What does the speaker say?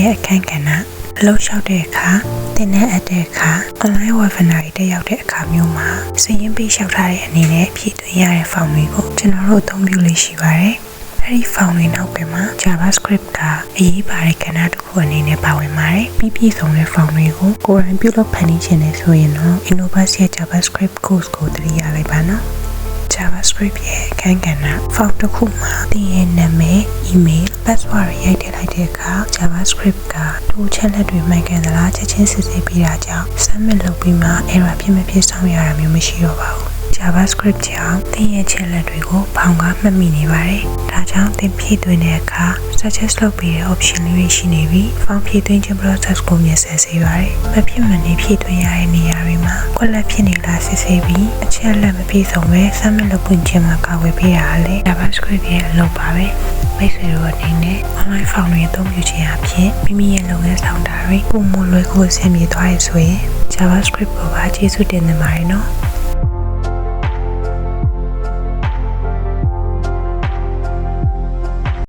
ရဲ့အခန်းကဏ္ဍအလုပ်လျှောက်တဲ့အခါတင်တဲ့အပ်တဲ့အခါ online webinar တွေတက်ရောက်တဲ့အခါမျိုးမှာစာရင်းပေးလျှောက်ထားတဲ့အနေနဲ့ဖြည့်သွင်းရတဲ့ form တွေကိုကျွန်တော်တို့အသုံးပြုလို့ရှိပါတယ်။အဲဒီ form တွေနောက်ပိုင်းမှာ JavaScript ကအရေးပါတဲ့ကဏ္ဍတစ်ခုအနေနဲ့ပါဝင်ပါတယ်။ပြီးပြည့်စုံတဲ့ form တွေကိုကိုယ်တိုင်ပြုလုပ်ဖန်တီးခြင်းနဲ့ဆိုရင်တော့ Innovus ရဲ့ JavaScript course ကိုသတိရလိုက်ပါနော်။ JavaScript ရဲ့အခန်းကဏ္ဍ form တစ်ခုမှာသင်ရဲ့နာမည် email password တွေရိုက်ထည့်လိုက်တဲ့အခါ JavaScript ကတိုးချက်လက်တွေမှန်ကန်သလားချက်ချင်းစစ်ဆေးပြီးတာကြောင့် submit လုပ်ပြီးမှ error ဖြစ်မဖြစ်ဆောင်ရတာမျိုးမရှိတော့ပါဘူး JavaScript ကြောင့်သင်ရဲ့ချက်လက်တွေကိုဘောင်ကမှတ်မိနေပါတယ်။ဒါကြောင့်သင်ဖြည့်သွင်းတဲ့အခါ suggest လုပ်ပေးတဲ့ option လေးတွေရှိနေပြီး form ဖြည့်သွင်းခြင်း process ကိုမြင်ဆယ်စေပါတယ်။မဖြစ်မနေဖြည့်သွင်းရတဲ့နေရာတွေမှာကွက်လက်ဖြစ်နေလားစစ်ဆေးပြီးအချက်လက်မပြည့်စုံပဲ submit လုပ်ပွင့်ခြင်းမှာကာဝယ်ပေးရတာလေ JavaScript ရဲ့အလုပ်ပါပဲ။မိတ်ဆွေတို့အနေနဲ့ online form တွေအသုံးပြုခြင်းအပြင်မိမိရဲ့လုပ်ငန်းဆောင်တာတွေပုံမလွယ်ကူအဆင်ပြေသွားရဆိုရင် JavaScript ပေါ်ကကျေးဇူးတင်နေပါတယ်နော်။